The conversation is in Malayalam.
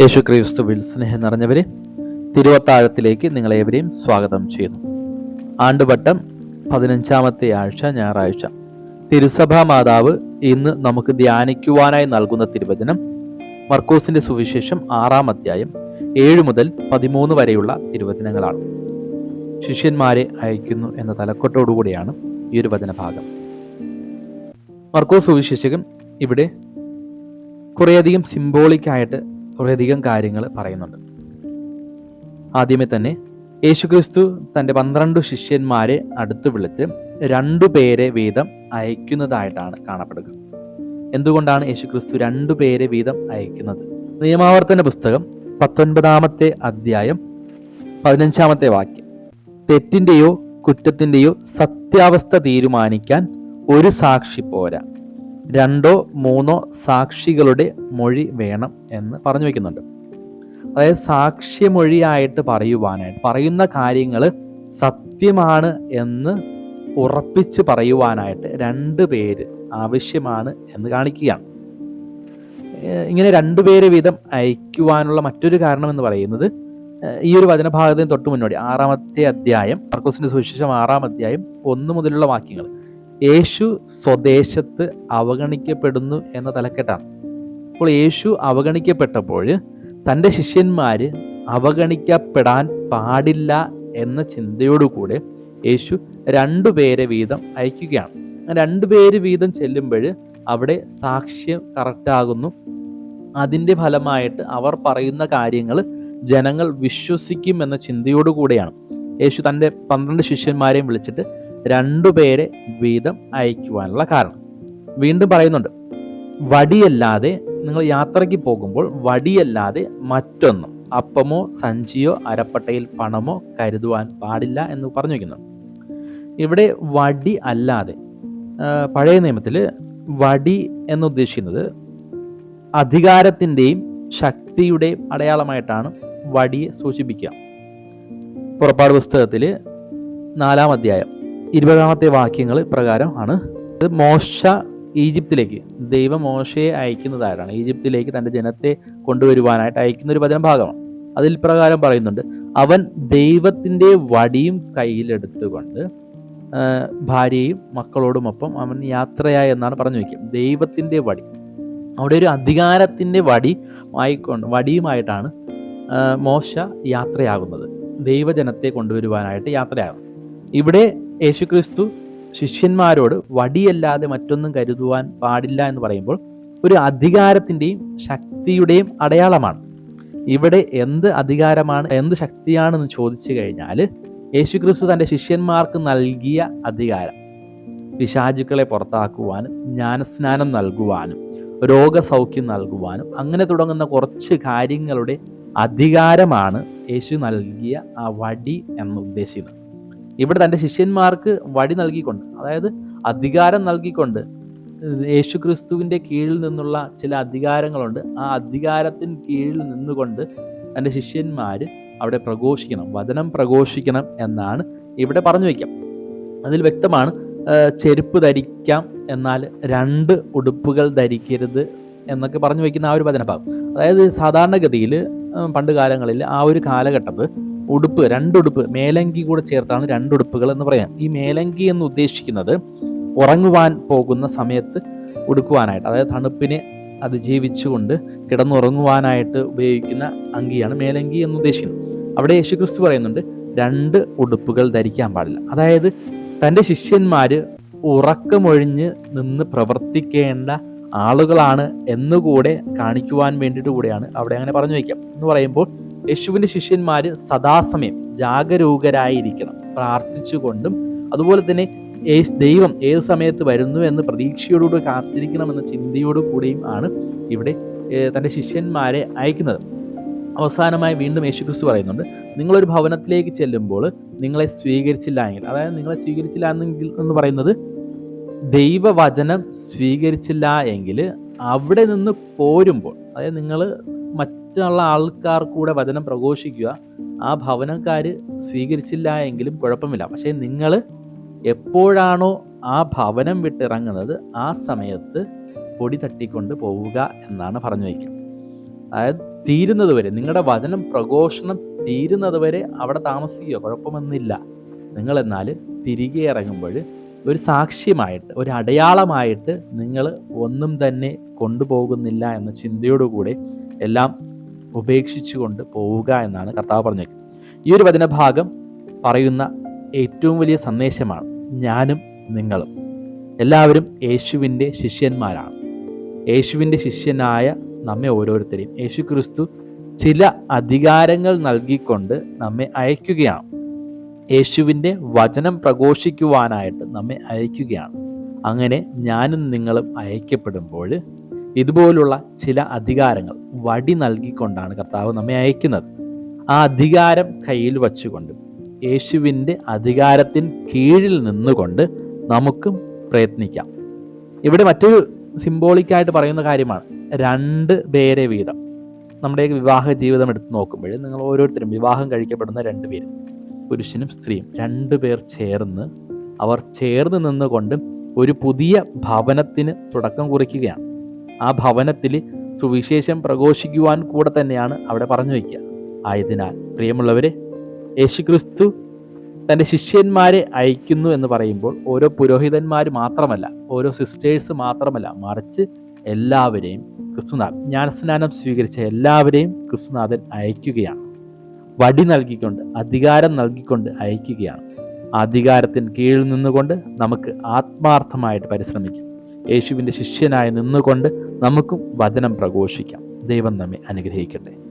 യേശു ക്രിസ്തുവിൽ സ്നേഹം നിറഞ്ഞവരെ തിരുവത്താഴത്തിലേക്ക് നിങ്ങളേവരെയും സ്വാഗതം ചെയ്യുന്നു. ആണ്ടുവട്ടം പതിനഞ്ചാമത്തെ ആഴ്ച ഞായറാഴ്ച. തിരുസഭാ മാതാവ് ഇന്ന് നമുക്ക് ധ്യാനിക്കുവാനായി നൽകുന്ന തിരുവചനം മർക്കോസിന്റെ സുവിശേഷം ആറാം അധ്യായം ഏഴ് മുതൽ പതിമൂന്ന് വരെയുള്ള തിരുവചനങ്ങളാണ്. ശിഷ്യന്മാരെ അയക്കുന്നു എന്ന തലക്കെട്ടോടുകൂടിയാണ് ഈ ഒരു വചനഭാഗം. മർക്കോസ് സുവിശേഷകൻ ഇവിടെ കുറേയധികം സിംബോളിക്കായിട്ട് കുറേയധികം കാര്യങ്ങൾ പറയുന്നുണ്ട്. ആദ്യമേ തന്നെ യേശുക്രിസ്തു തന്റെ പന്ത്രണ്ട് ശിഷ്യന്മാരെ അടുത്ത് വിളിച്ച് രണ്ടു പേരെ വീതം അയക്കുന്നതായിട്ടാണ് കാണപ്പെടുക. എന്തുകൊണ്ടാണ് യേശുക്രിസ്തു രണ്ടു പേരെ വീതം അയക്കുന്നത്? നിയമാവർത്തന പുസ്തകം പത്തൊൻപതാമത്തെ അധ്യായം പതിനഞ്ചാമത്തെ വാക്യം. തെറ്റിന്റെയോ കുറ്റത്തിന്റെയോ സത്യാവസ്ഥ തീരുമാനിക്കാൻ ഒരു സാക്ഷി പോരാ. രണ്ടോ മൂന്നോ സാക്ഷികളുടെ മൊഴി വേണം എന്ന് പറഞ്ഞു വെക്കുന്നുണ്ട്. അതായത് സാക്ഷ്യമൊഴിയായിട്ട് പറയുവാനായിട്ട് പറയുന്ന കാര്യങ്ങൾ സത്യമാണ് എന്ന് ഉറപ്പിച്ച് പറയുവാനായിട്ട് രണ്ട് പേര് ആവശ്യമാണ് എന്ന് കാണിക്കുകയാണ്. ഇങ്ങനെ ഇങ്ങനെ രണ്ടുപേരെ വീതം അയക്കുവാനുള്ള മറ്റൊരു കാരണം എന്ന് പറയുന്നത് ഈ ഒരു വചനഭാഗത്തിന് തൊട്ട് മുന്നോടി ആറാമത്തെ അധ്യായം മർക്കോസിന്റെ സുവിശേഷം ആറാം അധ്യായം ഒന്ന് മുതലുള്ള വാക്യങ്ങൾ. യേശു സ്വദേശത്ത് അവഗണിക്കപ്പെടുന്നു എന്ന തലക്കെട്ടാണ്. അപ്പോൾ യേശു അവഗണിക്കപ്പെട്ടപ്പോൾ തന്റെ ശിഷ്യന്മാർ അവഗണിക്കപ്പെടാൻ പാടില്ല എന്ന ചിന്തയോടുകൂടെ യേശു രണ്ടു പേരെ വീതം അയക്കുകയാണ്. രണ്ടു പേര് വീതം ചെല്ലുമ്പോൾ അവിടെ സാക്ഷ്യം കറക്റ്റാകുന്നു. അതിന്റെ ഫലമായിട്ട് അവർ പറയുന്ന കാര്യങ്ങൾ ജനങ്ങൾ വിശ്വസിക്കും എന്ന ചിന്തയോടുകൂടെയാണ്. യേശു തന്റെ പന്ത്രണ്ട് ശിഷ്യന്മാരെയും വിളിച്ചിട്ട് രണ്ടുപേരെ വീതം അയക്കുവാനുള്ള കാരണം. വീണ്ടും പറയുന്നുണ്ട് വടിയല്ലാതെ നിങ്ങൾ യാത്രയ്ക്ക് പോകുമ്പോൾ വടിയല്ലാതെ മറ്റൊന്നും അപ്പമോ സഞ്ചിയോ അരപ്പട്ടയിൽ പണമോ കരുതുവാൻ പാടില്ല എന്ന് പറഞ്ഞു വയ്ക്കുന്നു ഇവിടെ വടി അല്ലാതെ പഴയ നിയമത്തിൽ വടി എന്ന് ഉദ്ദേശിക്കുന്നത് അധികാരത്തിന്റെയും ശക്തിയുടെയും അടയാളമായിട്ടാണ് വടിയെ സൂചിപ്പിക്കുക. പുറപ്പാട് പുസ്തകത്തിൽ നാലാം അധ്യായം ഇരുപതാമത്തെ വാക്യങ്ങൾ പ്രകാരം ആണ്. മോശ ഈജിപ്തിലേക്ക് ദൈവം മോശയെ അയക്കുന്നതായിട്ടാണ് ഈജിപ്തിലേക്ക് തന്റെ ജനത്തെ കൊണ്ടുവരുവാനായിട്ട് അയക്കുന്ന ഒരു വചന ഭാഗമാണ്. അതിൽ പ്രകാരം പറയുന്നുണ്ട് അവൻ ദൈവത്തിന്റെ വടിയും കയ്യിലെടുത്തുകൊണ്ട് ഭാര്യയും മക്കളോടുമൊപ്പം അവൻ യാത്രയായി എന്നാണ് പറഞ്ഞു വയ്ക്കുക. ദൈവത്തിന്റെ വടി അവിടെ ഒരു അധികാരത്തിന്റെ വടി ആയിക്കൊണ്ട് വടിയുമായിട്ടാണ് മോശ യാത്രയാകുന്നത്. ദൈവജനത്തെ കൊണ്ടുവരുവാനായിട്ട് യാത്രയാകും ഇവിടെ യേശുക്രിസ്തു ശിഷ്യന്മാരോട് വടിയല്ലാതെ മറ്റൊന്നും കരുതുവാൻ പാടില്ല എന്ന് പറയുമ്പോൾ ഒരു അധികാരത്തിന്റെയും ശക്തിയുടെയും അടയാളമാണ്. ഇവിടെ എന്ത് അധികാരമാണ് എന്ത് ശക്തിയാണെന്ന് ചോദിച്ചു കഴിഞ്ഞാൽ യേശുക്രിസ്തു തന്റെ ശിഷ്യന്മാർക്ക് നൽകിയ അധികാരം. പിശാചുക്കളെ പുറത്താക്കുവാനും ജ്ഞാനസ്നാനം നൽകുവാനും രോഗസൗഖ്യം നൽകുവാനും അങ്ങനെ തുടങ്ങുന്ന കുറച്ച് കാര്യങ്ങളുടെ അധികാരമാണ് യേശു നൽകിയ ആ വടി എന്ന് ഉദ്ദേശിക്കുന്നത്. ഇവിടെ തന്റെ ശിഷ്യന്മാർക്ക് വഴി നൽകിക്കൊണ്ട് അതായത് അധികാരം നൽകിക്കൊണ്ട് യേശു ക്രിസ്തുവിന്റെ കീഴിൽ നിന്നുള്ള ചില അധികാരങ്ങളുണ്ട്. ആ അധികാരത്തിന് കീഴിൽ നിന്നുകൊണ്ട് തന്റെ ശിഷ്യന്മാർ അവിടെ പ്രഘോഷിക്കണം വചനം പ്രഘോഷിക്കണം എന്നാണ് ഇവിടെ പറഞ്ഞു വയ്ക്കാം. അതിൽ വ്യക്തമാണ് ചെരുപ്പ് ധരിക്കാം എന്നാൽ രണ്ട് ഉടുപ്പുകൾ ധരിക്കരുത് എന്നൊക്കെ പറഞ്ഞു വയ്ക്കുന്ന ആ ഒരു വചനഭാഗം. അതായത് സാധാരണഗതിയിൽ പണ്ട് കാലങ്ങളിൽ ആ ഒരു കാലഘട്ടത്ത് ഉടുപ്പ് രണ്ടുടുപ്പ് മേലങ്കി കൂടെ ചേർത്താണ് രണ്ടുടുപ്പുകൾ എന്ന് പറയാം. ഈ മേലങ്കി എന്ന് ഉദ്ദേശിക്കുന്നത് ഉറങ്ങുവാൻ പോകുന്ന സമയത്ത് ഉടുക്കുവാനായിട്ട് അതായത് തണുപ്പിനെ അതിജീവിച്ചുകൊണ്ട് കിടന്നുറങ്ങുവാനായിട്ട് ഉപയോഗിക്കുന്ന അങ്കിയാണ് മേലങ്കി എന്ന് ഉദ്ദേശിക്കുന്നത്. അവിടെ യേശുക്രിസ്തു പറയുന്നുണ്ട് രണ്ട് ഉടുപ്പുകൾ ധരിക്കാൻ പാടില്ല. അതായത് തന്റെ ശിഷ്യന്മാർ ഉറക്കമൊഴിഞ്ഞ് നിന്ന് പ്രവർത്തിക്കേണ്ട ആളുകളാണ് എന്നുകൂടെ കാണിക്കുവാൻ വേണ്ടിയിട്ട് കൂടെയാണ് അവിടെ അങ്ങനെ പറഞ്ഞു വയ്ക്കാം. എന്ന് പറയുമ്പോൾ യേശുവിന്റെ ശിഷ്യന്മാർ സദാസമയം ജാഗരൂകരായിരിക്കണം. പ്രാർത്ഥിച്ചുകൊണ്ടും അതുപോലെ തന്നെ ദൈവം ഏത് സമയത്ത് വരുന്നു എന്ന് പ്രതീക്ഷയോടുകൂടി കാത്തിരിക്കണം എന്ന ചിന്തയോടു കൂടിയും ആണ് ഇവിടെ തന്റെ ശിഷ്യന്മാരെ അയക്കുന്നത്. അവസാനമായി വീണ്ടും യേശുക്രിസ്തു പറയുന്നുണ്ട് നിങ്ങളൊരു ഭവനത്തിലേക്ക് ചെല്ലുമ്പോൾ നിങ്ങളെ സ്വീകരിച്ചില്ല എങ്കിൽ അതായത് നിങ്ങളെ സ്വീകരിച്ചില്ല എന്നെങ്കിൽ എന്ന് പറയുന്നത് ദൈവവചനം സ്വീകരിച്ചില്ല എങ്കിൽ അവിടെ നിന്ന് പോരുമ്പോൾ അതായത് നിങ്ങൾ മറ്റുള്ള ആൾക്കാർ കൂടെ വചനം പ്രഘോഷിക്കുക ആ ഭവനക്കാർ സ്വീകരിച്ചില്ല എങ്കിലും കുഴപ്പമില്ല. പക്ഷേ നിങ്ങൾ എപ്പോഴാണോ ആ ഭവനം വിട്ടിറങ്ങുന്നത് ആ സമയത്ത് പൊടി തട്ടിക്കൊണ്ട് പോവുക എന്നാണ് പറഞ്ഞു വയ്ക്കുക അതായത് തീരുന്നത് വരെ നിങ്ങളുടെ വചനം പ്രഘോഷണം തീരുന്നത് വരെ അവിടെ താമസിക്കുക കുഴപ്പമൊന്നുമില്ല. നിങ്ങൾ എന്നാൽ തിരികെ ഇറങ്ങുമ്പോൾ ഒരു സാക്ഷ്യമായിട്ട് ഒരു അടയാളമായിട്ട് നിങ്ങൾ ഒന്നും തന്നെ കൊണ്ടുപോകുന്നില്ല എന്ന ചിന്തയോടുകൂടെ എല്ലാം ഉപേക്ഷിച്ചുകൊണ്ട് പോവുക എന്നാണ് കർത്താവ് പറഞ്ഞേക്കുന്നത്. ഈ ഒരു വചനഭാഗം പറയുന്ന ഏറ്റവും വലിയ സന്ദേശമാണ്. ഞാനും നിങ്ങളും. എല്ലാവരും യേശുവിന്റെ ശിഷ്യന്മാരാണ്. യേശുവിന്റെ ശിഷ്യനായ നമ്മെ ഓരോരുത്തരെയും. യേശു ക്രിസ്തു ചില അധികാരങ്ങൾ നൽകിക്കൊണ്ട് നമ്മെ അയക്കുകയാണ്. യേശുവിന്റെ വചനം പ്രഘോഷിക്കുവാനായിട്ട് നമ്മെ അയക്കുകയാണ്. അങ്ങനെ ഞാനും നിങ്ങളും അയക്കപ്പെടുമ്പോൾ ഇതുപോലുള്ള ചില അധികാരങ്ങൾ വടി നൽകിക്കൊണ്ടാണ് കർത്താവ് നമ്മെ അയക്കുന്നത്. ആ അധികാരം കയ്യിൽ വച്ചുകൊണ്ട് യേശുവിന്റെ അധികാരത്തിൻ കീഴിൽ നിന്നുകൊണ്ട് നമുക്കും പ്രയത്നിക്കാം. ഇവിടെ മറ്റൊരു സിംബോളിക്കായിട്ട് പറയുന്ന കാര്യമാണ്. രണ്ട് പേരെ വീതം. നമ്മുടെ വിവാഹ ജീവിതം എടുത്ത് നോക്കുമ്പോൾ നിങ്ങൾ ഓരോരുത്തരും വിവാഹം കഴിക്കപ്പെടുന്ന രണ്ട് പേര് പുരുഷനും സ്ത്രീയും രണ്ടു പേർ ചേർന്ന് അവർ ചേർന്ന് നിന്നുകൊണ്ട് ഒരു പുതിയ ഭവനത്തിന് തുടക്കം കുറിക്കുകയാണ്. ആ ഭവനത്തിൽ സുവിശേഷം പ്രഘോഷിക്കുവാൻ കൂടെ തന്നെയാണ് അവിടെ പറഞ്ഞു വയ്ക്കുക. ആയതിനാൽ പ്രിയമുള്ളവരെ യേശുക്രിസ്തു തന്റെ ശിഷ്യന്മാരെ അയക്കുന്നു എന്ന് പറയുമ്പോൾ ഓരോ പുരോഹിതന്മാർ മാത്രമല്ല ഓരോ സിസ്റ്റേഴ്സ് മാത്രമല്ല മറിച്ച് എല്ലാവരെയും ക്രിസ്തുനാഥൻ ജ്ഞാനസ്നാനം സ്വീകരിച്ച എല്ലാവരെയും ക്രിസ്തുനാഥൻ അയക്കുകയാണ്. വടി നൽകിക്കൊണ്ട് അധികാരം നൽകിക്കൊണ്ട് അയക്കുകയാണ്. അധികാരത്തിന് കീഴിൽ നിന്നുകൊണ്ട് നമുക്ക് ആത്മാർത്ഥമായിട്ട് പരിശ്രമിക്കാം. യേശുവിന്റെ ശിഷ്യനായി നിന്നുകൊണ്ട് നമുക്കും വചനം പ്രഘോഷിക്കാം. ദൈവം നമ്മെ അനുഗ്രഹിക്കട്ടെ.